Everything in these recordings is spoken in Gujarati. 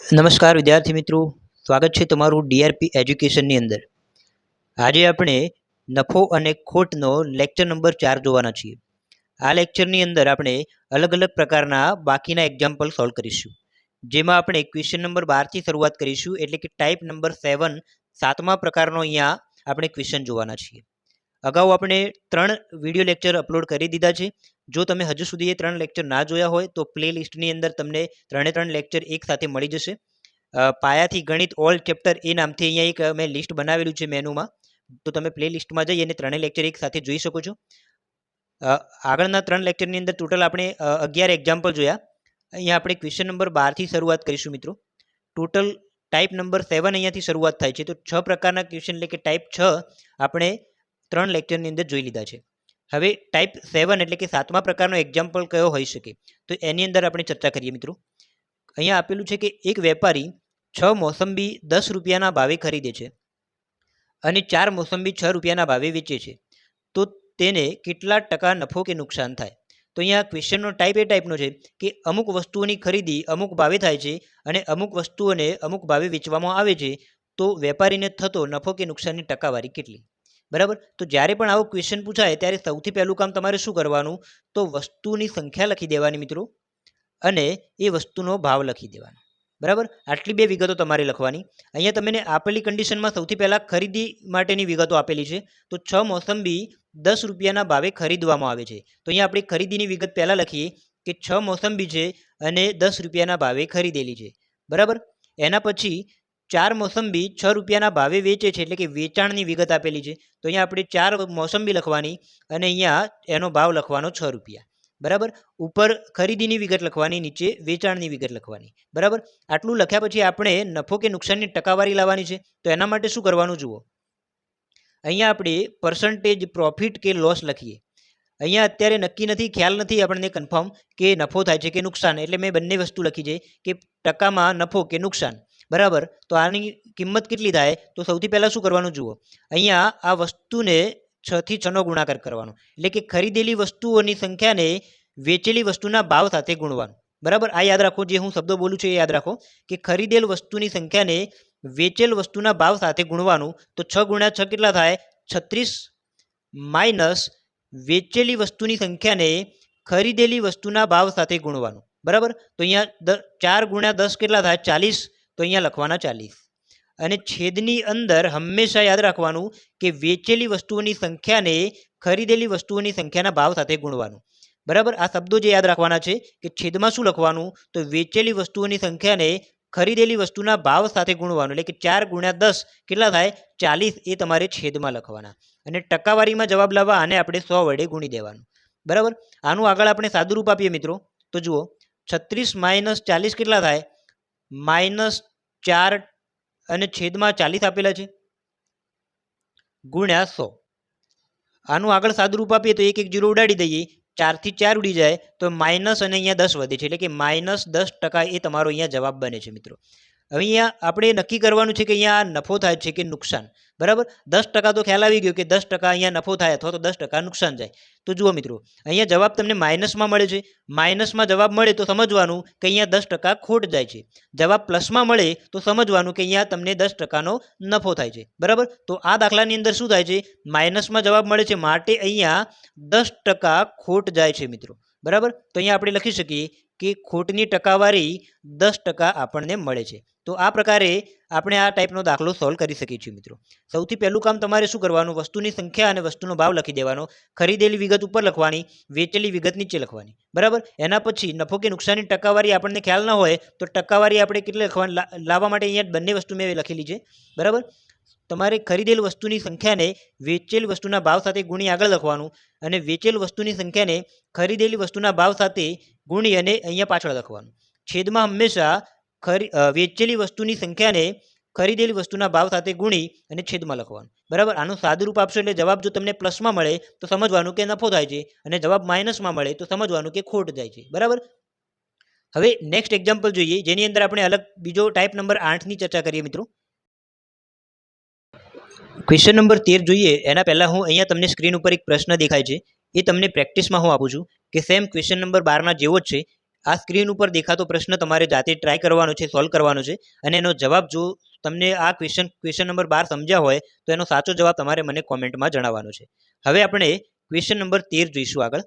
નમસ્કાર વિદ્યાર્થી મિત્રો. સ્વાગત છે તમારું ડીઆરપી એજ્યુકેશનની અંદર. આજે આપણે નફો અને ખોટનો લેક્ચર નંબર ચાર જોવાના છીએ. આ લેક્ચરની અંદર આપણે અલગ અલગ પ્રકારના બાકીના એક્ઝામ્પલ સોલ્વ કરીશું. જેમાં આપણે ક્વેશ્ચન નંબર બારથી શરૂઆત કરીશું, એટલે કે ટાઈપ નંબર સેવન સાતમા પ્રકારનો અહીંયા આપણે ક્વેશ્ચન જોવાના છીએ. અગાઉ આપણે ત્રણ વીડિયો લેક્ચર અપલોડ કરી દીધા છે. જો તમે હજુ સુધી એ ત્રણ લેક્ચર ના જોયા હોય, તો પ્લે લિસ્ટની અંદર તમને ત્રણે ત્રણ લેક્ચર એક સાથે મળી જશે. પાયાથી ગણિત ઓલ ચેપ્ટર એ નામથી અહીંયા એક મેં લિસ્ટ બનાવેલું છે મેનુમાં. તો તમે પ્લે લિસ્ટમાં જઈ અને ત્રણેય લેક્ચર એક સાથે જોઈ શકો છો. આગળના ત્રણ લેક્ચરની અંદર ટોટલ આપણે અગિયાર એક્ઝામ્પલ જોયા. અહીંયા આપણે ક્વેશ્ચન નંબર બારથી શરૂઆત કરીશું મિત્રો. ટોટલ ટાઈપ નંબર સેવન અહીંયાથી શરૂઆત થાય છે. તો છ પ્રકારના ક્વેશ્ચન એટલે કે ટાઈપ છ આપણે ત્રણ લેક્ચરની અંદર જોઈ લીધા છે. હવે ટાઈપ સેવન એટલે કે સાતમા પ્રકારનો એક્ઝામ્પલ કયો હોઈ શકે? તો એની અંદર આપણે ચર્ચા કરીએ મિત્રો. અહીંયા આપેલું છે કે એક વેપારી છ મોસંબી દસ રૂપિયાના ભાવે ખરીદે છે અને ચાર મોસંબી છ રૂપિયાના ભાવે વેચે છે. તો તેને કેટલા ટકા નફો કે નુકસાન થાય? તો અહીંયા ક્વેશ્ચનનો ટાઈપ એ ટાઈપનો છે કે અમુક વસ્તુઓની ખરીદી અમુક ભાવે થાય છે અને અમુક વસ્તુઓને અમુક ભાવે વેચવામાં આવે છે. તો વેપારીને થતો નફો કે નુકસાનની ટકાવારી કેટલી? બરાબર? તો જ્યારે પણ આવો ક્વેશ્ચન પૂછાય, ત્યારે સૌથી પહેલું કામ તમારે શું કરવાનું? તો વસ્તુની સંખ્યા લખી દેવાની મિત્રો. અને એ વસ્તુનો ભાવ લખી દેવાનો. બરાબર? આટલી બે વિગતો તમારે લખવાની. અહીંયા તમને આપેલી કન્ડિશનમાં સૌથી પહેલાં ખરીદી માટેની વિગતો આપેલી છે. તો છ મોસંબી દસ રૂપિયાના ભાવે ખરીદવામાં આવે છે. તો અહીંયા આપણે ખરીદીની વિગત પહેલાં લખીએ કે છ મોસંબી છે અને દસ રૂપિયાના ભાવે ખરીદેલી છે. બરાબર? એના પછી ચાર મોસંબી છ રૂપિયાના ભાવે વેચે છે, એટલે કે વેચાણની વિગત આપેલી છે. તો અહીંયા આપણે ચાર મોસંબી લખવાની અને અહીંયા એનો ભાવ લખવાનો છ રૂપિયા. બરાબર? ઉપર ખરીદીની વિગત લખવાની, નીચે વેચાણની વિગત લખવાની. બરાબર? આટલું લખ્યા પછી આપણે નફો કે નુકસાનની ટકાવારી લાવવાની છે. તો એના માટે શું કરવાનું જુઓ? અહીંયા આપણે પર્સન્ટેજ પ્રોફિટ કે લોસ લખીએ. અહીંયા અત્યારે નક્કી નથી, ખ્યાલ નથી આપણને કન્ફર્મ કે નફો થાય છે કે નુકસાન. એટલે મેં બંને વસ્તુ લખી છે કે ટકામાં નફો કે નુકસાન. બરાબર? તો આની કિંમત કેટલી થાય? તો સૌથી પહેલાં શું કરવાનું જુઓ? અહીંયા આ વસ્તુને છ થી છનો ગુણાકાર કરવાનો. એટલે કે ખરીદેલી વસ્તુઓની સંખ્યાને વેચેલી વસ્તુના ભાવ સાથે ગુણવાનું. બરાબર? આ યાદ રાખો, જે હું શબ્દો બોલું છું એ યાદ રાખો. કે ખરીદેલ વસ્તુની સંખ્યાને વેચેલ વસ્તુના ભાવ સાથે ગુણવાનું. તો છ ગુણ્યા છ કેટલા થાય? છત્રીસ માઇનસ વેચેલી વસ્તુની સંખ્યાને ખરીદેલી વસ્તુના ભાવ સાથે ગુણવાનું. બરાબર? તો અહીંયા દ ચાર ગુણ્યા દસ કેટલા થાય? ચાલીસ તો અહીંયા લખવાના ચાલીસ. અને છેદની અંદર હંમેશા યાદ રાખવાનું કે વેચેલી વસ્તુઓની સંખ્યાને ખરીદેલી વસ્તુઓની સંખ્યાના ભાવ સાથે ગુણવાનું. બરાબર? આ શબ્દો જે યાદ રાખવાના છે કે છેદમાં શું લખવાનું? તો વેચેલી વસ્તુઓની સંખ્યાને ખરીદેલી વસ્તુના ભાવ સાથે ગુણવાનું. એટલે કે ચાર ગુણ્યા દસ કેટલા થાય? ચાલીસ એ તમારે છેદમાં લખવાના. અને ટકાવારીમાં જવાબ લાવવા આને આપણે સો વડે ગુણી દેવાનું. બરાબર? આનું આગળ આપણે સાદું રૂપ આપીએ મિત્રો. તો જુઓ. છત્રીસ માઇનસ ચાલીસ કેટલા થાય? માઇનસ ચાર અને છેદમાં ચાલીસ આપેલા છે. ગુણ્યા સો. આનું આગળ સાદુરૂપ આપીએ તો એક એક જીરો ઉડાડી દઈએ. ચારથી ચાર ઉડી જાય તો માઇનસ અને અહીંયા દસ વધે છે. એટલે કે માઇનસ દસ ટકા એ તમારો અહીંયા જવાબ બને છે મિત્રો. હવે અહીંયા આપણે નક્કી કરવાનું છે કે અહીંયા નફો થાય છે કે નુકસાન. બરાબર? દસ ટકા તો ખ્યાલ આવી ગયો કે દસ ટકા અહીંયા નફો થાય અથવા તો દસ ટકા નુકસાન જાય. તો જુઓ મિત્રો, અહીંયા જવાબ તમને માઇનસમાં મળે છે. માઇનસમાં જવાબ મળે તો સમજવાનું કે અહીંયા દસ ટકા ખોટ જાય છે. જવાબ પ્લસમાં મળે તો સમજવાનું કે અહીંયા તમને દસ ટકાનો નફો થાય છે. બરાબર? તો આ દાખલાની અંદર શું થાય છે? માઇનસમાં જવાબ મળે છે માટે અહીંયા દસ ટકા ખોટ જાય છે મિત્રો. બરાબર? તો અહીંયા આપણે લખી શકીએ કે ખોટની ટકાવારી દસ ટકા આપણને મળે છે. તો આ પ્રકારે આપણે આ ટાઈપનો દાખલો સોલ્વ કરી શકીએ છીએ મિત્રો. સૌથી પહેલું કામ તમારે શું કરવાનું? વસ્તુની સંખ્યા અને વસ્તુનો ભાવ લખી દેવાનો. ખરીદેલી વિગત ઉપર લખવાની, વેચેલી વિગત નીચે લખવાની. બરાબર? એના પછી નફો કે નુકસાનની ટકાવારી આપણને ખ્યાલ ન હોય, તો ટકાવારી આપણે કેટલી લખવાની? લાવવા માટે અહીંયા બંને વસ્તુ મેં લખેલી છે. બરાબર? તમારે ખરીદેલ વસ્તુની સંખ્યાને વેચેલ વસ્તુના ભાવ સાથે ગુણી આગળ લખવાનું અને વેચેલ વસ્તુની સંખ્યાને ખરીદેલી વસ્તુના ભાવ સાથે ગુણી અને અહીંયા પાછળ લખવાનું. છેદમાં હંમેશા ખરી વેચેલી વસ્તુની સંખ્યાને ખરીદેલી વસ્તુના ભાવ સાથે ગુણી અને છેદમાં લખવાનું. બરાબર? આનું સાદું રૂપ આપશો એટલે જવાબ જો તમને પ્લસમાં મળે તો સમજવાનું કે નફો થાય છે અને જવાબ માઇનસમાં મળે તો સમજવાનું કે ખોટ જાય છે. બરાબર? હવે નેક્સ્ટ એક્ઝામ્પલ જોઈએ. જેની અંદર આપણે અલગ બીજો ટાઈપ નંબર આઠની ચર્ચા કરીએ મિત્રો. ક્વેશ્ચન નંબર તેર જોઈએ. એના પહેલાં હું અહીંયા તમને સ્ક્રીન ઉપર એક પ્રશ્ન દેખાય છે. એ તમને પ્રેક્ટિસમાં હું આપું છું. કે સેમ ક્વેશ્ચન નંબર બારના જેવો જ છે. આ સ્ક્રીન ઉપર દેખાતો પ્રશ્ન તમારે જાતે ટ્રાય કરવાનો છે સોલ્વ કરવાનો છે અને એનો જવાબ જો તમને આ ક્વેશ્ચન ક્વેશ્ચન નંબર બાર સમજ્યા હોય તો એનો સાચો જવાબ તમારે મને કોમેન્ટમાં જણાવવાનો છે. હવે આપણે ક્વેશ્ચન નંબર તેર જોઈશું આગળ.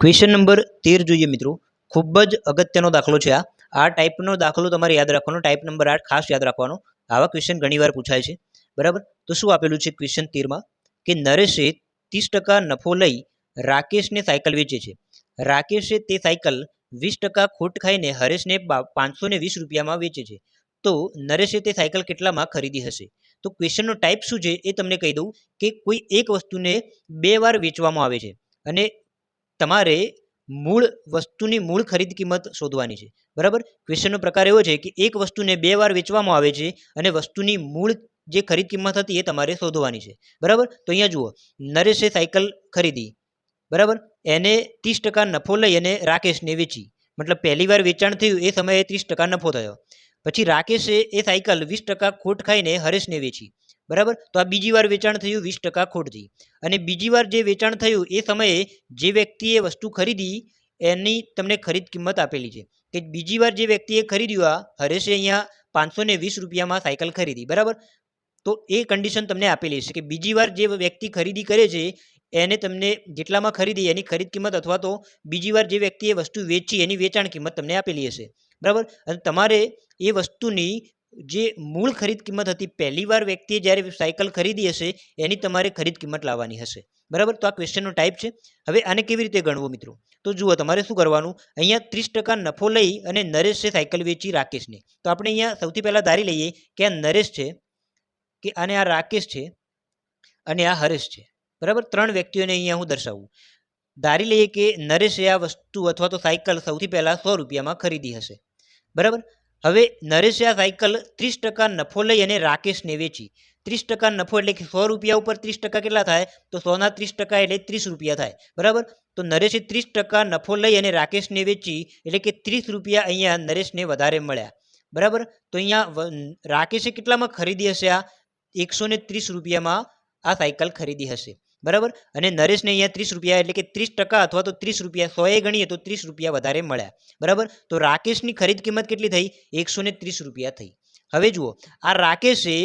ક્વેશ્ચન નંબર તેર જોઈએ મિત્રો. ખૂબ જ અગત્યનો દાખલો છે આ. આ ટાઈપનો દાખલો તમારે યાદ રાખવાનો ટાઈપ નંબર આઠ ખાસ યાદ રાખવાનો. આવા ક્વેશ્ચન ઘણીવાર પૂછાય છે. બરાબર? તો શું આપેલું છે ક્વેશ્ચન તેરમાં? કે નરેશે ત્રીસ ટકા નફો લઈ રાકેશને સાયકલ વેચે છે. રાકેશે તે સાયકલ વીસ ટકા ખોટ ખાઈને હરેશને પાંચસો ને વીસ રૂપિયામાં વેચે છે. તો નરેશે તે સાયકલ કેટલામાં ખરીદી હશે? તો ક્વેશ્ચનનો ટાઈપ શું છે એ તમને કહી દઉં કે કોઈ એક વસ્તુને બે વાર વેચવામાં આવે છે અને તમારે મૂળ વસ્તુની મૂળ ખરીદ કિંમત શોધવાની છે. બરાબર? ક્વેશ્ચનનો પ્રકાર એવો છે કે એક વસ્તુને બે વાર વેચવામાં આવે છે અને વસ્તુની મૂળ જે ખરીદ કિંમત હતી એ તમારે શોધવાની છે. બરાબર? તો અહીંયા જુઓ. નરેશે સાયકલ ખરીદી. બરાબર? એને ત્રીસ ટકા નફો લઈ અને રાકેશને વેચી. મતલબ પહેલી વાર વેચાણ થયું, એ સમયે ત્રીસ ટકા નફો થયો. પછી રાકેશે એ સાયકલ વીસ ટકા ખોટ ખાઈને હરેશને વેચી. બરાબર? તો આ બીજી વાર વેચાણ થયું, વીસ ટકા ખોટથી. અને બીજી વાર જે વેચાણ થયું, એ સમયે જે વ્યક્તિએ વસ્તુ ખરીદી, એની તમને ખરીદ કિંમત આપેલી છે. કે બીજી વાર જે વ્યક્તિએ ખરીદ્યું, આ હરેશે અહીંયા પાંચસો ને વીસ રૂપિયામાં સાયકલ ખરીદી. બરાબર? તો એ કન્ડિશન તમને આપેલી છે કે બીજી વાર જે વ્યક્તિ ખરીદી કરે છે એને તમને જેટલામાં ખરીદી એની ખરીદ કિંમત અથવા તો બીજી વાર જે વ્યક્તિએ વસ્તુ વેચી એની વેચાણ કિંમત તમને આપેલી હશે. બરાબર? અને તમારે એ વસ્તુની જે મૂળ ખરીદ કિંમત હતી, પહેલી વાર વ્યક્તિએ જ્યારે સાયકલ ખરીદી હશે, એની તમારે ખરીદ કિંમત લાવવાની હશે. બરાબર? તો આ ક્વેશ્ચનનો ટાઈપ છે. હવે આને કેવી રીતે ગણવો મિત્રો? તો જુઓ, તમારે શું કરવાનું? અહીંયા ત્રીસ ટકા નફો લઈ અને નરેશે સાયકલ વેચી રાકેશને. તો આપણે અહીંયા સૌથી પહેલાં ધારી લઈએ કે આ નરેશ છે, કે આને આ રાકેશ છે, અને આ હરેશ છે. બરાબર? ત્રણ વ્યક્તિઓને અહીંયા હું દર્શાવું. ધારી લઈએ કે નરેશે આ વસ્તુ અથવા તો સાયકલ સૌથી પહેલાં સો રૂપિયામાં ખરીદી હશે. બરાબર? હવે નરેશે આ સાયકલ ત્રીસ ટકા નફો લઈ અને રાકેશને વેચી. ત્રીસ ટકા નફો એટલે કે સો રૂપિયા ઉપર ત્રીસ ટકા કેટલા થાય? તો સોના ત્રીસ ટકા એટલે ત્રીસ રૂપિયા થાય. બરાબર? તો નરેશે ત્રીસ ટકા નફો લઈ અને રાકેશને વેચી એટલે કે ત્રીસ રૂપિયા અહીંયા નરેશને વધારે મળ્યા. બરાબર? તો અહીંયા રાકેશે કેટલામાં ખરીદી હશે આ? એકસો ત્રીસ રૂપિયામાં આ સાયકલ ખરીદી હશે. બરાબર? અને નરેશને અહીંયા ત્રીસ રૂપિયા એટલે કે ત્રીસ ટકા અથવા તો ત્રીસ રૂપિયા, સોએ ગણીએ તો ત્રીસ રૂપિયા વધારે મળ્યા બરાબર? તો રાકેશની ખરીદ કિંમત કેટલી થઈ? એકસો ત્રીસ રૂપિયા થઈ. હવે જુઓ, આ રાકેશે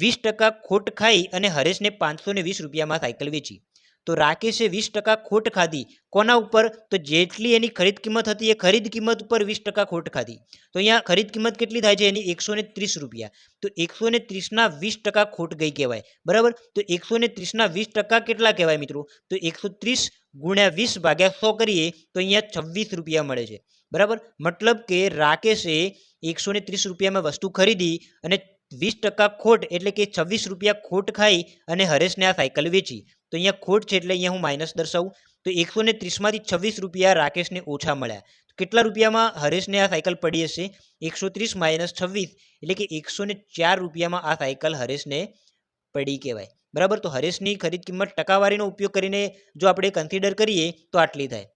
વીસ ટકા ખોટ ખાઈ અને હરેશને પાંચસો વીસ રૂપિયામાં સાયકલ વેચી. તો રાકેશે વીસ ટકા ખોટ ખાધી. કોના ઉપર? તો જેટલી એની ખરીદ કિંમત હતી એ ખરીદ કિંમત ઉપર વીસ ટકા ખોટ ખાધી. તો અહીંયા ખરીદ કિંમત કેટલી થાય છે? એની એકસો ત્રીસ રૂપિયા. તો એકસો ને ત્રીસના વીસ ટકા ખોટ ગઈ કહેવાય. બરાબર? તો એકસો ને ત્રીસના વીસ ટકા કેટલા કહેવાય મિત્રો? તો એકસો ત્રીસ ગુણ્યા વીસ ભાગ્યા સો કરીએ તો અહીંયા છવ્વીસ રૂપિયા મળે છે. બરાબર? મતલબ કે રાકેશે એકસો ને ત્રીસ રૂપિયામાં વસ્તુ ખરીદી અને વીસ ટકા ખોટ એટલે કે છવ્વીસ રૂપિયા ખોટ ખાઈ અને હરેશને આ સાયકલ વેચી. તો અહીંયા ખોટ છે એટલે અહીંયા હું માઇનસ દર્શાવું. તો એકસો ને ત્રીસમાંથી છવ્વીસ રૂપિયા રાકેશને ઓછા મળ્યા. કેટલા રૂપિયામાં હરેશને આ સાયકલ પડી હશે? એકસો ત્રીસ માઇનસ છવ્વીસ એટલે કે એકસો ને ચાર રૂપિયામાં આ સાયકલ હરેશને પડી કહેવાય. બરાબર? તો હરેશની ખરીદ કિંમત ટકાવારીનો ઉપયોગ કરીને જો આપણે કન્સિડર કરીએ તો આટલી થાય.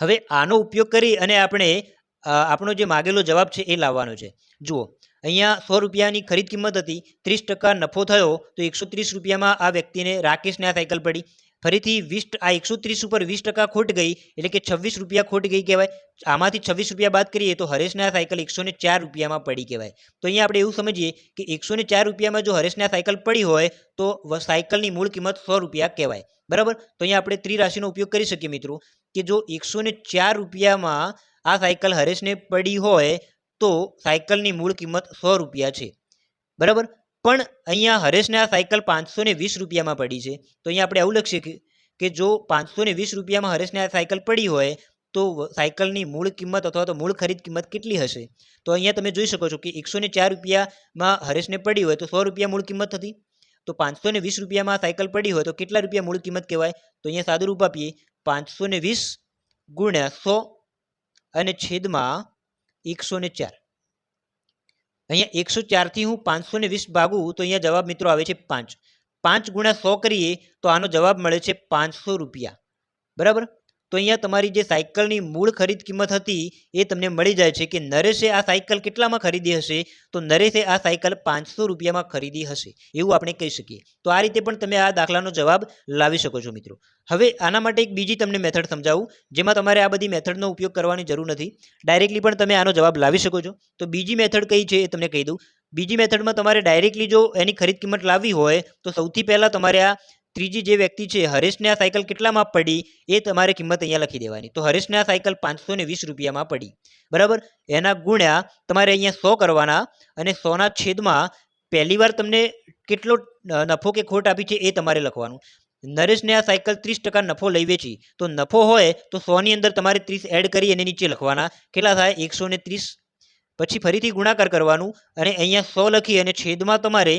હવે આનો ઉપયોગ કરી અને આપણે આપણો જે માગેલો જવાબ છે એ લાવવાનો છે. જુઓ અહીંયા સો રૂપિયાની ખરીદ કિંમત હતી, ત્રીસ ટકા નફો થયો તો એકસો ત્રીસ રૂપિયામાં આ વ્યક્તિને રાકેશને આ સાયકલ પડી. ફરીથી વીસ આ એકસો ત્રીસ ઉપર વીસ ટકા ખોટ ગઈ, એટલે કે છવ્વીસ રૂપિયા ખોટ ગઈ કહેવાય. આમાંથી છવ્વીસ રૂપિયા બાદ કરીએ તો હરેશને આ સાયકલ એકસો ને ચાર રૂપિયામાં પડી કહેવાય. તો અહીંયા આપણે એવું સમજીએ કે એકસો ને ચાર રૂપિયામાં જો હરેશને આ સાયકલ પડી હોય, તો સાયકલની મૂળ કિંમત સો રૂપિયા કહેવાય. બરાબર? તો અહીંયા આપણે ત્રિરાશિનો ઉપયોગ કરી શકીએ મિત્રો, કે જો એકસો ચાર રૂપિયામાં આ સાયકલ હરેશને પડી હોય તો સાયકલની મૂળ કિંમત સો રૂપિયા છે. બરાબર? પણ અહીંયા હરેશને આ સાયકલ પાંચસો ને વીસ રૂપિયામાં પડી છે. તો અહીંયા આપણે આવું લખીએ કે જો પાંચસો ને વીસ રૂપિયામાં હરેશને આ સાયકલ પડી હોય, તો સાયકલની મૂળ કિંમત અથવા તો મૂળ ખરીદ કિંમત કેટલી હશે? તો અહીંયા તમે જોઈ શકો છો કે એકસો ને ચાર રૂપિયામાં હરેશને પડી હોય, તો સો રૂપિયા મૂળ કિંમત હતી. તો પાંચસો ને વીસ રૂપિયામાં સાયકલ પડી હોય, તો કેટલા રૂપિયા મૂળ કિંમત કહેવાય? તો અહીંયા સાદું રૂપ આપીએ પાંચસો ને વીસ ગુણ્યા સો અને છેદમાં એકસો ને ચાર. અહીંયા એકસો ચારથી હું પાંચસો ને વીસ ભાગું તો અહીંયા જવાબ મિત્રો આવે છે પાંચ. પાંચ ગુણ્યા સો કરીએ તો આનો જવાબ મળે છે પાંચસો રૂપિયા. બરાબર? તો અહીંયા તમારી જે સાયકલની મૂળ ખરીદ કિંમત હતી એ તમને મળી જાય છે કે નરેશે આ સાયકલ કેટલામાં ખરીદી હશે? તો નરેશે આ સાયકલ પાંચસો રૂપિયામાં ખરીદી હશે, એવું આપણે કહી શકીએ. તો આ રીતે પણ તમે આ દાખલાનો જવાબ લાવી શકો છો મિત્રો. હવે આના માટે એક બીજી તમને મેથડ સમજાવું, જેમાં તમારે આ બધી મેથડનો ઉપયોગ કરવાની જરૂર નથી. ડાયરેક્ટલી પણ તમે આનો જવાબ લાવી શકો છો. તો બીજી મેથડ કઈ છે એ તમને કહી દઉં. બીજી મેથડમાં તમારે ડાયરેક્ટલી જો એની ખરીદ કિંમત લાવવી હોય, તો સૌથી પહેલાં તમારે આ ત્રીજી જે વ્યક્તિ છે, હરેશને આ સાયકલ કેટલામાં પડી? એ તમારે કિંમત અહીંયા લખી દેવાની. તો હરેશને આ સાયકલ પાંચસો વીસ રૂપિયામાં પડી. બરાબર? એના ગુણ્યા તમારે અહીંયા સો કરવાના અને સોના છેદમાં પહેલી વાર તમને કેટલો નફો કે ખોટ આપી છે એ તમારે લખવાનું. નરેશને આ સાયકલ ત્રીસ ટકા નફો લઈ વેચી. તો નફો હોય તો સોની અંદર તમારે ત્રીસ એડ કરી અને નીચે લખવાના. કેટલા થાય? એકસો ત્રીસ. પછી ફરીથી ગુણાકાર કરવાનું અને અહીંયા સો લખી અને છેદમાં તમારે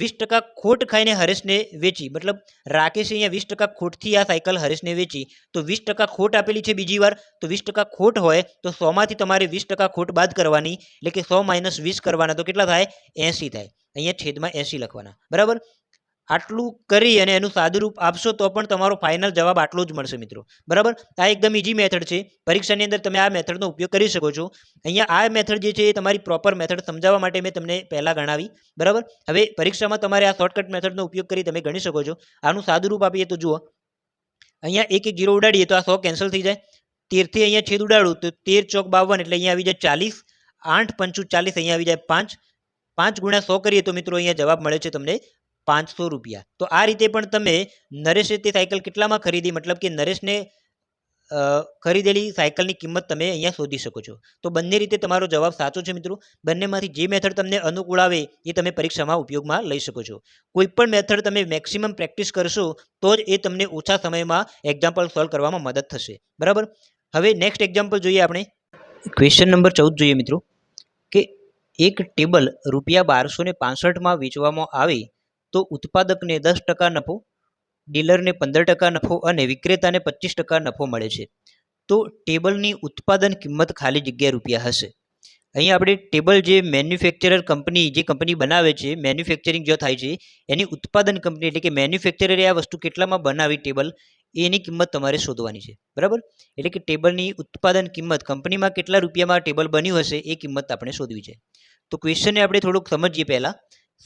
વીસ ટકા ખોટ ખાઈને હરેશને વેચી. મતલબ રાકેશે અહીંયા વીસ ટકા ખોટથી આ સાયકલ હરેશને વેચી. તો વીસ ટકા ખોટ આપેલી છે બીજી વાર. તો વીસ ટકા ખોટ હોય તો સોમાંથી તમારે વીસ ટકા ખોટ બાદ કરવાની. એટલે કે સો માઇનસ વીસ કરવાના તો કેટલા થાય? એંસી થાય. અહીંયા છેદમાં એંસી લખવાના. બરાબર? આટલું કરી અને એનું સાદુરૂપ આપશો તો પણ તમારો ફાઇનલ જવાબ આટલો જ મળશે મિત્રો. બરાબર? આ એકદમ ઇઝી મેથડ છે. પરીક્ષાની અંદર તમે આ મેથડનો ઉપયોગ કરી શકો છો. અહીંયા આ મેથડ જે છે એ તમારી પ્રોપર મેથડ સમજાવવા માટે મેં તમને પહેલાં ગણાવી. બરાબર? હવે પરીક્ષામાં તમારે આ શોર્ટકટ મેથડનો ઉપયોગ કરી તમે ગણી શકો છો. આનું સાદુરૂપ આપીએ તો જુઓ. અહીંયા એક એક જીરો ઉડાડીએ તો આ સો કેન્સલ થઈ જાય. તેરથી અહીંયા છેદ ઉડાડું તો તેર ચોક બાવન એટલે અહીંયા આવી જાય ચાલીસ. આઠ પંચું ચાલીસ અહીંયા આવી જાય પાંચ. પાંચ ગુણ્યા સો કરીએ તો મિત્રો અહીંયા જવાબ મળે છે તમને પાંચસો રૂપિયા. તો આ રીતે પણ તમે નરેશે તે સાયકલ કેટલામાં ખરીદી? મતલબ કે નરેશને ખરીદેલી સાયકલની કિંમત તમે અહીંયા શોધી શકો છો. તો બંને રીતે તમારો જવાબ સાચો છે મિત્રો. બંનેમાંથી જે મેથડ તમને અનુકૂળ આવે એ તમે પરીક્ષામાં ઉપયોગમાં લઈ શકો છો. કોઈપણ મેથડ તમે મેક્સિમમ પ્રેક્ટિસ કરશો તો જ એ તમને ઓછા સમયમાં એક્ઝામ્પલ સોલ્વ કરવામાં મદદ થશે. બરાબર? હવે નેક્સ્ટ એક્ઝામ્પલ જોઈએ આપણે. ક્વેશ્ચન નંબર ચૌદ જોઈએ મિત્રો. કે એક ટેબલ રૂપિયા બારસો ને પાસઠમાં વેચવામાં આવે તો ઉત્પાદકને દસ ટકા નફો, ડીલરને પંદર ટકા નફો અને વિક્રેતાને પચીસ ટકા નફો મળે છે. તો ટેબલની ઉત્પાદન કિંમત ખાલી જગ્યા રૂપિયા હશે. અહીં આપણે ટેબલ જે મેન્યુફેક્ચરર કંપની, જે કંપની બનાવે છે, મેન્યુફેક્ચરિંગ જો થાય છે, એની ઉત્પાદન કંપની એટલે કે મેન્યુફેક્ચરરે આ વસ્તુ કેટલામાં બનાવી ટેબલ, એની કિંમત તમારે શોધવાની છે. બરાબર? એટલે કે ટેબલની ઉત્પાદન કિંમત કંપનીમાં કેટલા રૂપિયામાં ટેબલ બન્યું હશે, એ કિંમત આપણે શોધવી છે. તો ક્વેશ્ચનને આપણે થોડુંક સમજીએ પહેલાં.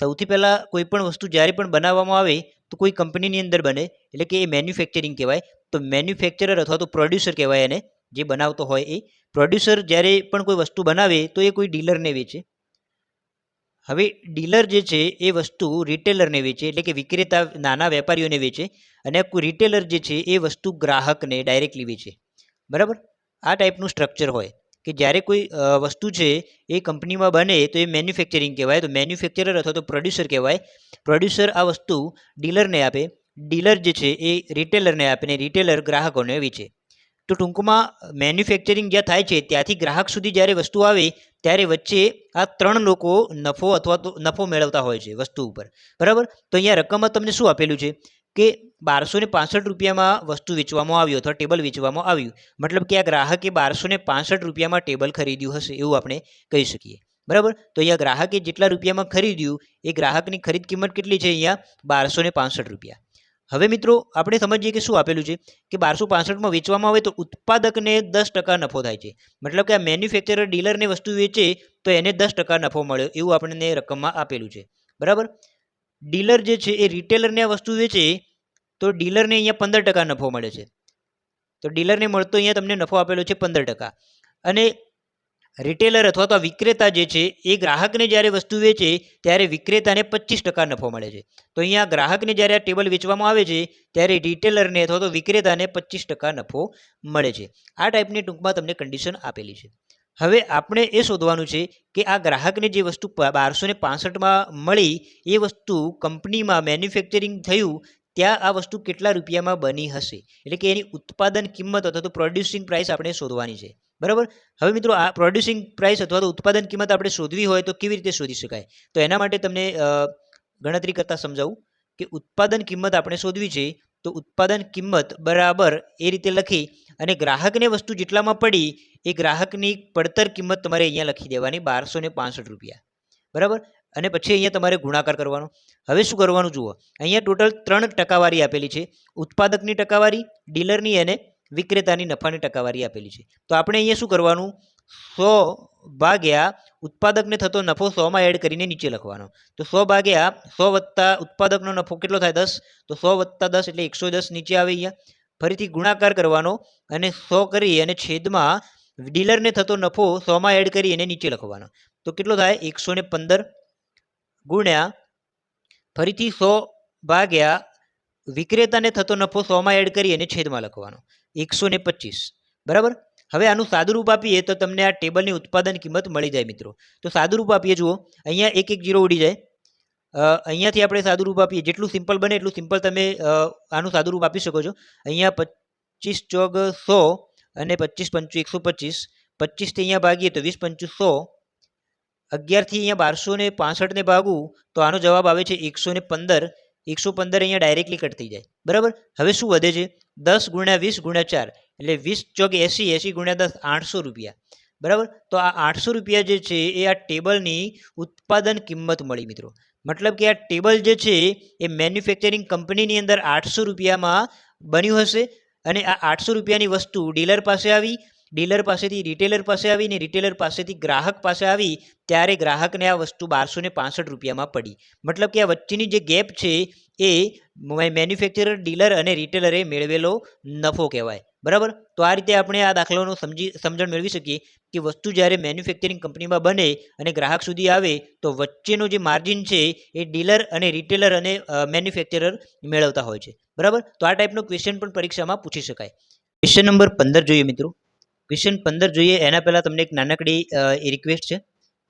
સૌથી પહેલાં કોઈ પણ વસ્તુ જ્યારે પણ બનાવવામાં આવે, તો કોઈ કંપનીની અંદર બને, એટલે કે એ મેન્યુફેક્ચરિંગ કહેવાય. તો મેન્યુફેક્ચરર અથવા તો પ્રોડ્યુસર કહેવાય એને, જે બનાવતો હોય એ. પ્રોડ્યુસર જ્યારે પણ કોઈ વસ્તુ બનાવે, તો એ કોઈ ડીલરને વેચે. હવે ડીલર જે છે, એ વસ્તુ રિટેલરને વેચે, એટલે કે વિક્રેતા નાના વેપારીઓને વેચે, અને રિટેલર જે છે, એ વસ્તુ ગ્રાહકને ડાયરેક્ટલી વેચે. બરાબર? આ ટાઈપનું સ્ટ્રક્ચર હોય. કે જ્યારે કોઈ વસ્તુ છે એ કંપનીમાં બને તો એ મેન્યુફેક્ચરિંગ કહેવાય. તો મેન્યુફેક્ચરર અથવા તો પ્રોડ્યુસર કહેવાય. પ્રોડ્યુસર આ વસ્તુ ડીલરને આપે. ડીલર જે છે એ રિટેલરને આપે ને રિટેલર ગ્રાહકોને વેચે. તો ટૂંકમાં મેન્યુફેક્ચરિંગ જ્યાં થાય છે, ત્યાંથી ગ્રાહક સુધી જ્યારે વસ્તુ આવે, ત્યારે વચ્ચે આ ત્રણ લોકો નફો અથવા તો નફો મેળવતા હોય છે વસ્તુ ઉપર. બરાબર? તો અહીંયા રકમમાં તમને શું આપેલું છે? કે બારસો ને પાસઠ રૂપિયામાં વસ્તુ વેચવામાં આવ્યું અથવા ટેબલ વેચવામાં આવ્યું. મતલબ કે આ ગ્રાહકે બારસો ને પાસઠ રૂપિયામાં ટેબલ ખરીદ્યું હશે એવું આપણે કહી શકીએ. બરાબર? તો અહીંયા ગ્રાહકે જેટલા રૂપિયામાં ખરીદ્યું, એ ગ્રાહકની ખરીદ કિંમત કેટલી છે અહીંયા? બારસો ને પાસઠ રૂપિયા. હવે મિત્રો, આપણે સમજીએ કે શું આપેલું છે? કે બારસો પાસઠમાં વેચવામાં આવે તો ઉત્પાદકને દસ ટકા નફો થાય છે. મતલબ કે આ મેન્યુફેક્ચરર ડીલરને વસ્તુ વેચે તો એને દસ ટકા નફો મળ્યો એવું આપણને રકમમાં આપેલું છે. બરાબર? ડીલર જે છે એ રિટેલરને આ વસ્તુ વેચે, તો ડીલરને અહીંયા પંદર ટકા નફો મળે છે. તો ડીલરને મળતો અહીંયા તમને નફો આપેલો છે પંદર ટકા. અને રિટેલર અથવા તો વિક્રેતા જે છે, એ ગ્રાહકને જ્યારે વસ્તુ વેચે, ત્યારે વિક્રેતાને પચીસ ટકા નફો મળે છે. તો અહીંયા ગ્રાહકને જ્યારે આ ટેબલ વેચવામાં આવે છે, ત્યારે રિટેલરને અથવા તો વિક્રેતાને પચીસ ટકા નફો મળે છે. આ ટાઈપની ટૂંકમાં તમને કન્ડિશન આપેલી છે. હવે આપણે એ શોધવાનું છે કે આ ગ્રાહકને જે વસ્તુ બારસો ને પાસઠમાં મળી, એ વસ્તુ કંપનીમાં મેન્યુફેક્ચરિંગ થયું, ત્યાં આ વસ્તુ કેટલા રૂપિયામાં બની હશે? એટલે કે એની ઉત્પાદન કિંમત અથવા તો પ્રોડ્યુસિંગ પ્રાઇસ આપણે શોધવાની છે. બરાબર? હવે મિત્રો, આ પ્રોડ્યુસિંગ પ્રાઇસ અથવા તો ઉત્પાદન કિંમત આપણે શોધવી હોય તો કેવી રીતે શોધી શકાય? તો એના માટે તમને ગણતરી કરતાં સમજાવું કે ઉત્પાદન કિંમત આપણે શોધવી છે તો ઉત્પાદન કિંમત બરાબર એ રીતે લખી અને ગ્રાહકને વસ્તુ જેટલામાં પડી, એ ગ્રાહકની પડતર કિંમત તમારે અહીંયા લખી દેવાની બારસો ને પાસઠ રૂપિયા. બરાબર? અને પછી અહીંયા તમારે ગુણાકાર કરવાનો. હવે શું કરવાનું જુઓ? અહીંયા ટોટલ ત્રણ ટકાવારી આપેલી છે. ઉત્પાદકની ટકાવારી, ડીલરની અને વિક્રેતાની નફાની ટકાવારી આપેલી છે. તો આપણે અહીંયા શું કરવાનું? સો ભાગ્યા ઉત્પાદકને થતો નફો સોમાં એડ કરીને નીચે લખવાનો. તો સો ભાગ્યા સો વત્તા ઉત્પાદકનો નફો કેટલો થાય? દસ. તો સો વત્તા દસ એટલે એકસો દસ નીચે આવે અહીંયા. ફરીથી ગુણાકાર કરવાનો અને સો કરી અને છેદમાં ડીલરને થતો નફો સોમાં એડ કરી એને નીચે લખવાનો. તો કેટલો થાય? એકસો ને પંદર ગુણ્યા ફરીથી સો ભાગ્યા વિક્રેતાને થતો નફો સોમાં એડ કરી અને છેદમાં લખવાનો. એકસો ને પચીસ. બરાબર? હવે આનું સાદુરૂપ આપીએ તો તમને આ ટેબલની ઉત્પાદન કિંમત મળી જાય મિત્રો. તો સાદુરૂપ આપીએ, જુઓ. અહીંયા એક એક જીરો ઉડી જાય. અહીંયાથી આપણે સાદુરૂપ આપીએ. જેટલું સિમ્પલ બને એટલું સિમ્પલ તમે આનું સાદુરૂપ આપી શકો છો. અહીંયા પચીસ ચોગ સો અને પચીસ પંચું એકસો પચીસ. પચીસથી અહીંયા ભાગીએ તો વીસ પંચું સો. અગિયારથી અહીંયા બારસો ને પાસઠને ભાગું તો આનો જવાબ આવે છે એકસો ને પંદર. એકસો પંદર અહીંયા ડાયરેક્ટલી કટ થઈ જાય. બરાબર? હવે શું વધે છે? દસ ગુણ્યા વીસ ગુણ્યા ચાર. એટલે વીસ ચોક એંસી એંસી ગુણ્યા દસ, આઠસો રૂપિયા. બરાબર? તો આ આઠસો રૂપિયા જે છે, એ આ ટેબલની ઉત્પાદન કિંમત મળી મિત્રો. મતલબ કે આ ટેબલ જે છે, એ મેન્યુફેક્ચરિંગ કંપનીની અંદર આઠસો રૂપિયામાં બન્યું હશે અને આ આઠસો રૂપિયાની વસ્તુ ડીલર પાસે આવી ડીલર પાસેથી રિટેલર પાસે આવી ને રિટેલર પાસેથી ગ્રાહક પાસે આવી, ત્યારે ગ્રાહકને આ વસ્તુ બારસો ને પાસઠ રૂપિયામાં પડી. મતલબ કે આ વચ્ચેની જે ગેપ છે, એ મેન્યુફેક્ચરર ડીલર અને રિટેલરે મેળવેલો નફો કહેવાય. બરાબર? તો આ રીતે આપણે આ દાખલાનો સમજી, સમજણ મેળવી શકીએ કે વસ્તુ જ્યારે મેન્યુફેક્ચરિંગ કંપનીમાં બને અને ગ્રાહક સુધી આવે, તો વચ્ચેનો જે માર્જિન છે, એ ડીલર અને રિટેલર અને મેન્યુફેક્ચરર મેળવતા હોય છે. બરાબર? તો આ ટાઈપનો ક્વેશ્ચન પણ પરીક્ષામાં પૂછી શકાય. ક્વેશ્ચન નંબર પંદર જોઈએ મિત્રો. ક્વેશ્ચન પંદર જોઈએ. એના પહેલાં તમને એક નાનકડી એ રિક્વેસ્ટ છે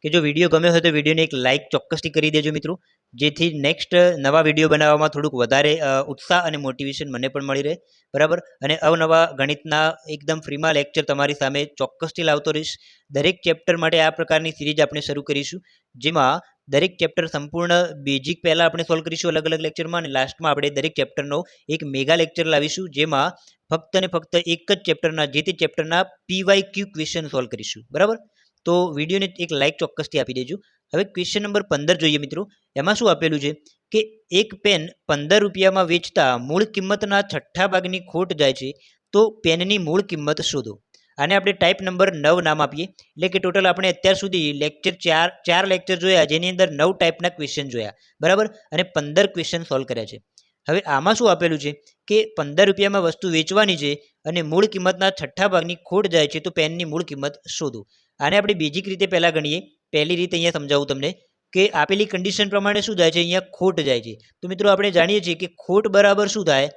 કે જો વીડિયો ગમ્યો હોય તો વિડીયોને એક લાઇક ચોક્કસથી કરી દેજો મિત્રો. જેથી નેક્સ્ટ નવા વીડિયો બનાવવામાં થોડુંક વધારે ઉત્સાહ અને મોટિવેશન મને પણ મળી રહે. બરાબર? અને અવનવા ગણિતના એકદમ ફ્રીમાં લેક્ચર તમારી સામે ચોક્કસથી લાવતો રહીશ. દરેક ચેપ્ટર માટે આ પ્રકારની સિરીઝ આપણે શરૂ કરીશું. જેમાં દરેક ચેપ્ટર સંપૂર્ણ બેઝિક પહેલાં આપણે સોલ્વ કરીશું અલગ અલગ લેક્ચરમાં અને લાસ્ટમાં આપણે દરેક ચેપ્ટરનો એક મેગા લેક્ચર લાવીશું. જેમાં ફક્ત ને ફક્ત એક જ ચેપ્ટરના જે તે ચેપ્ટરના પીવાય ક્યુ ક્વેશ્ચન સોલ્વ કરીશું. બરાબર? તો વિડીયોને એક લાઇક ચોક્કસથી આપી દેજો. હવે ક્વેશ્ચન નંબર પંદર જોઈએ મિત્રો. એમાં શું આપેલું છે? કે એક પેન પંદર રૂપિયામાં વેચતા મૂળ કિંમતના છઠ્ઠા ભાગની ખોટ જાય છે, તો પેનની મૂળ કિંમત શોધો. આને આપણે ટાઈપ નંબર નવ નામ આપીએ. એટલે કે ટોટલ આપણે અત્યાર સુધી લેક્ચર ચાર ચાર લેક્ચર જોયા, જેની અંદર નવ ટાઈપના ક્વેશ્ચન જોયા. બરાબર? અને પંદર ક્વેશ્ચન સોલ્વ કર્યા છે. હવે આમાં શું આપેલું છે કે પંદર રૂપિયામાં વસ્તુ વેચવાની છે અને મૂળ કિંમતના છઠ્ઠા ભાગની ખોટ જાય છે, તો પેનની મૂળ કિંમત શોધો. આને આપણે બેઝિક રીતે પહેલાં ગણીએ. પહેલી રીતે અહીંયા સમજાવું તમને કે આપેલી કન્ડિશન પ્રમાણે શું થાય છે? અહીંયા ખોટ જાય છે. તો મિત્રો આપણે જાણીએ છીએ કે ખોટ બરાબર શું થાય?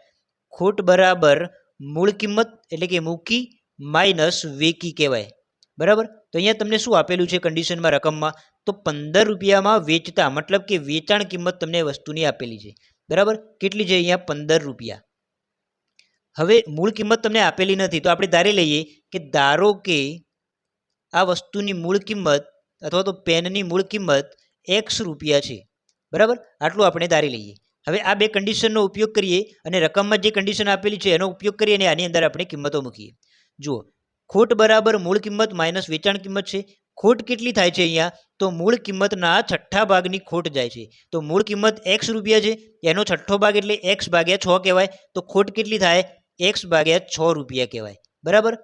ખોટ બરાબર મૂળ કિંમત એટલે કે મૂકી માઇનસ વેકી કહેવાય. બરાબર? તો અહીંયા તમને શું આપેલું છે કન્ડિશનમાં રકમમાં? તો પંદર રૂપિયામાં વેચતા, મતલબ કે વેચાણ કિંમત તમને વસ્તુની આપેલી છે. બરાબર? કેટલી છે અહીંયા? પંદર રૂપિયા. હવે મૂળ કિંમત તમને આપેલી નથી, તો આપણે ધારી લઈએ કે ધારો કે આ વસ્તુની મૂળ કિંમત અથવા તો પેનની મૂળ કિંમત એક્સ રૂપિયા છે, બરાબર? આટલું આપણે ધારી લઈએ. હવે આ બે કન્ડિશનનો ઉપયોગ કરીએ અને રકમમાં જે કન્ડિશન આપેલી છે એનો ઉપયોગ કરીએ અને આની અંદર આપણે કિંમતો મૂકીએ. જુઓ, ખોટ બરાબર મૂળ કિંમત માઇનસ વેચાણ કિંમત છે ખોટ કેટલી થાય છે અહીંયા? તો મૂળ કિંમતના છઠ્ઠા ભાગની ખોટ જાય છે. તો મૂળ કિંમત એક્સ રૂપિયા છે, એનો છઠ્ઠો ભાગ એટલે એક્સ ભાગ્યા છ કહેવાય. તો ખોટ કેટલી થાય? એક્સ ભાગ્યા છ રૂપિયા કહેવાય. બરાબર?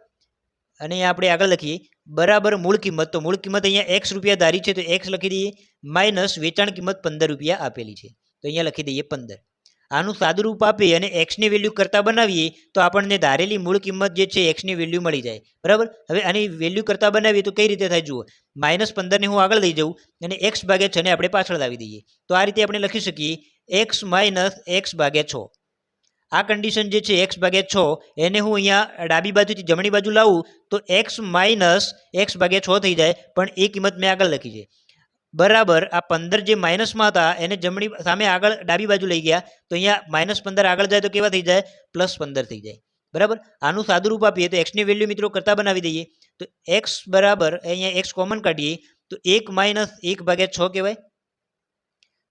અને આપણે આગળ લખીએ. બરાબર મૂળ કિંમત. તો મૂળ કિંમત અહીંયા એક્સ રૂપિયા ધારી છે તો એક્સ લખી દઈએ. માઇનસ વેચાણ કિંમત પંદર રૂપિયા આપેલી છે. તો અહીંયા લખી દઈએ પંદર. આનું સાદુરૂપ આપી અને એક્સની વેલ્યુ કરતાં બનાવીએ, તો આપણને ધારેલી મૂળ કિંમત જે છે એક્સની વેલ્યુ મળી જાય. બરાબર? હવે આની વેલ્યુ કરતાં બનાવીએ તો કઈ રીતે થાય જુઓ? માઇનસ પંદરને હું આગળ લઈ જાઉં અને એક્સ ભાગે છને આપણે પાછળ લાવી દઈએ. તો આ રીતે આપણે લખી શકીએ એક્સ માઇનસ એક્સ ભાગે છ. આ કન્ડિશન જે છે એક્સ ભાગે છ, એને હું અહીંયા ડાબી બાજુથી જમણી બાજુ લાવું, તો એક્સ માઇનસ એક્સ ભાગે છ થઈ જાય, પણ એ કિંમત મેં આગળ લખી છે. બરાબર આ પંદર જે માઇનસમાં હતા, એને જમણી સામે આગળ ડાબી બાજુ લઈ ગયા, તો અહીંયા માઇનસ પંદર આગળ જાય તો કેવા થઈ જાય? પ્લસ પંદર થઈ જાય. બરાબર? આનું સાદુરૂપ આપીએ તો એક્સની વેલ્યુ મિત્રો કરતા બનાવી દઈએ. તો એક્સ બરાબર અહીંયા એક્સ કોમન કાઢીએ, તો એક માઇનસ એક ભાગ્યા છ કહેવાય?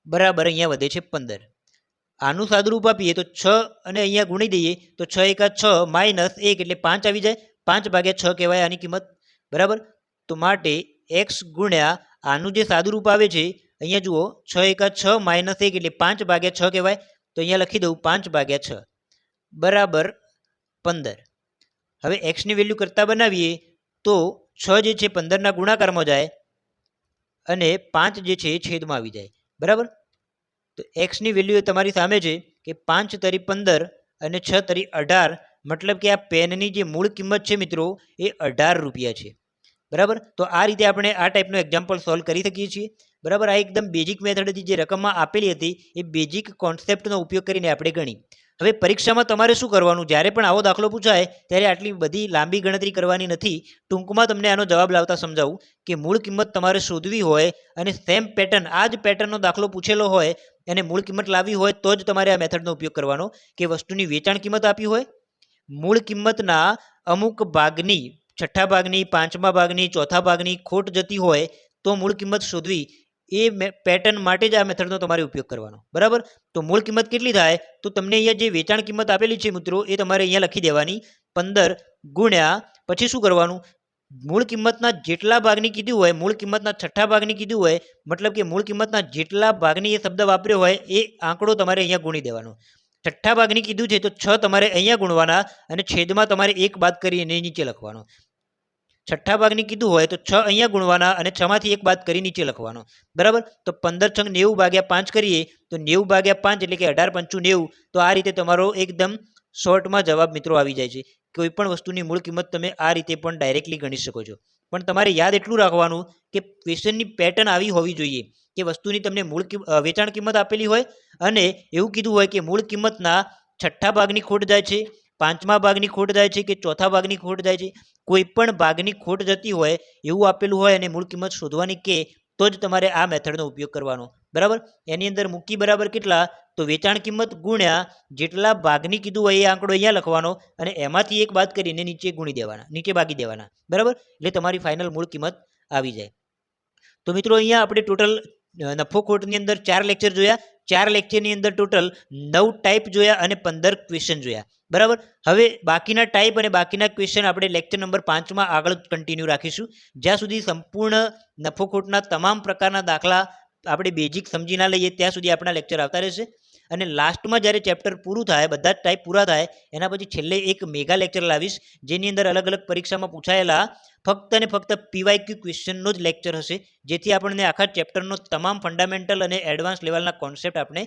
બરાબર, અહીંયા વધે છે પંદર. આનું સાદુરૂપ આપીએ તો છ અને અહીંયા ગુણી દઈએ, તો છ એકા છ માઇનસ એક એટલે પાંચ આવી જાય. પાંચ ભાગ્યા છ કહેવાય આની કિંમત. બરાબર? તો માટે એક્સ ગુણ્યા આનું જે સાદુરૂપ આવે છે, અહીંયા જુઓ, છ એકા છ માઇનસ એક એટલે પાંચ ભાગ્યા છ કહેવાય. તો અહીંયા લખી દઉં પાંચ ભાગ્યા છ. બરાબર પંદર. હવે એક્સની વેલ્યુ કરતાં બનાવીએ, તો છ જે છે પંદરના ગુણાકારમાં જાય અને પાંચ જે છે એ છેદમાં આવી જાય. બરાબર? તો એક્સની વેલ્યુ એ તમારી સામે છે કે પાંચ તરી પંદર અને છ તરી અઢાર, મતલબ કે આ પેનની જે મૂળ કિંમત છે મિત્રો, એ અઢાર રૂપિયા છે. બરાબર? તો આ રીતે આપણે આ ટાઈપનું એક્ઝામ્પલ સોલ્વ કરી શકીએ છીએ. બરાબર? આ એકદમ બેઝિક મેથડથી જે રકમમાં આપેલી હતી. એ બેઝિક કોન્સેપ્ટનો ઉપયોગ કરીને આપણે ગણી. હવે પરીક્ષામાં તમારે શું કરવાનું? જ્યારે પણ આવો દાખલો પૂછાય, ત્યારે આટલી બધી લાંબી ગણતરી કરવાની નથી. ટૂંકમાં તમને આનો જવાબ લાવતા સમજાવું કે મૂળ કિંમત તમારે શોધવી હોય અને સેમ પેટર્ન આ જ પેટર્નનો દાખલો પૂછેલો હોય અને મૂળ કિંમત લાવવી હોય તો જ તમારે આ મેથડનો ઉપયોગ કરવાનો કે વસ્તુની વેચાણ કિંમત આપી હોય. મૂળ કિંમતના અમુક ભાગની છઠ્ઠા ભાગની, પાંચમા ભાગની, ચોથા ભાગની ખોટ જતી હોય તો મૂળ કિંમત શોધવી એ પેટર્ન માટે જ આ મેથડનો તમારે ઉપયોગ કરવાનો. બરાબર? તો મૂળ કિંમત કેટલી થાય? તો તમને અહીંયા જે વેચાણ કિંમત આપેલી છે મિત્રો, એ તમારે અહીંયા લખી દેવાની. પંદર ગુણ્યા, પછી શું કરવાનું? મૂળ કિંમતના જેટલા ભાગની કીધું હોય, મૂળ કિંમતના છઠ્ઠા ભાગની કીધું હોય, મતલબ કે મૂળ કિંમતના જેટલા ભાગની એ શબ્દ વાપર્યો હોય, એ આંકડો તમારે અહીંયા ગુણી દેવાનો. છઠ્ઠા ભાગની કીધું છે તો છ તમારે અહીંયા ગુણવાના અને છેદમાં તમારે એક બાદ કરી એને નીચે લખવાનો. છઠ્ઠા ભાગની કીધું હોય તો છ અહીંયા ગુણવાના અને છમાંથી એક બાદ કરી નીચે લખવાનો. બરાબર? તો પંદર છંગ નેવું ભાગ્યા પાંચ કરીએ, તો નેવું ભાગ્યા પાંચ એટલે કે અઢાર પંચું નેવું. તો આ રીતે તમારો એકદમ શોર્ટમાં જવાબ મિત્રો આવી જાય છે. કોઈ પણ વસ્તુની મૂળ કિંમત તમે આ રીતે પણ ડાયરેક્ટલી ગણી શકો છો. પણ તમારે યાદ એટલું રાખવાનું કે ક્વેશ્ચનની પેટર્ન આવી હોવી જોઈએ કે વસ્તુની તમને મૂળ વેચાણ કિંમત આપેલી હોય અને એવું કીધું હોય કે મૂળ કિંમતના છઠ્ઠા ભાગની ખોટ જાય છે પાંચમા ભાગની ખોટ જાય છે કે ચોથા ભાગની ખોટ જાય છે? કોઈ પણ ભાગની ખોટ જતી હોય, એવું આપેલું હોય અને મૂળ કિંમત શોધવાની કે, તો જ તમારે આ મેથડનો ઉપયોગ કરવાનો. બરાબર? એની અંદર મૂકી બરાબર કેટલા? તો વેચાણ કિંમત ગુણ્યા જેટલા ભાગની કીધું હોય એ આંકડો અહીંયા લખવાનો અને એમાંથી એક બાદ કરીને નીચે ગુણી દેવાના, નીચે ભાગી દેવાના. બરાબર? એટલે તમારી ફાઇનલ મૂળ કિંમત આવી જાય. તો મિત્રો અહીંયા આપણે ટોટલ નફો ખોટની અંદર ચાર લેક્ચર જોયા. ચાર લેક્ચરની અંદર ટોટલ નવ ટાઈપ જોયા અને પંદર ક્વેશ્ચન જોયા. બરાબર? હવે બાકીના ટાઈપ અને બાકીના ક્વેશ્ચન આપણે લેક્ચર નંબર પાંચમાં આગળ કન્ટિન્યુ રાખીશું. જ્યાં સુધી સંપૂર્ણ નફો ખોટના તમામ પ્રકારના દાખલા આપણે બેઝિક સમજી ના લઈએ, ત્યાં સુધી આપણા લેક્ચર આવતા રહેશે. અને લાસ્ટમાં જ્યારે ચેપ્ટર પૂરું થાય, બધા જ ટાઈપ પૂરા થાય, એના પછી છેલ્લે એક મેગા લેક્ચર લાવીશ, જેની અંદર અલગ અલગ પરીક્ષામાં પૂછાયેલા ફક્ત અને ફક્ત પીવાયક્યુ ક્વેશ્ચનનો જ લેક્ચર હશે, જેથી આપણને આખા ચેપ્ટરનો તમામ ફંડામેન્ટલ અને એડવાન્સ લેવલના કોન્સેપ્ટ આપણે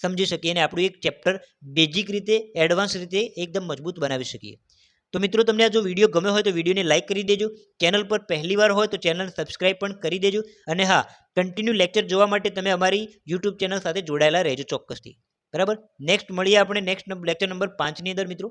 સમજી શકીએ અને આપણું એક ચેપ્ટર બેઝિક રીતે એડવાન્સ રીતે એકદમ મજબૂત બનાવી શકીએ. તો મિત્રો, તમને આ જો વીડિયો ગમ્યો હોય તો વિડીયોને લાઇક કરી દેજો. ચેનલ પર પહેલી વાર હોય તો ચેનલને સબસ્ક્રાઇબ પણ કરી દેજો. અને હા કન્ટિન્યુ લેક્ચર જોવા માટે તમે અમારી યુટ્યુબ ચેનલ સાથે જોડાયેલા રહેજો ચોક્કસથી. બરાબર? નેક્સ્ટ મળીએ આપણે નેક્સ્ટ લેક્ચર નંબર પાંચની અંદર મિત્રો.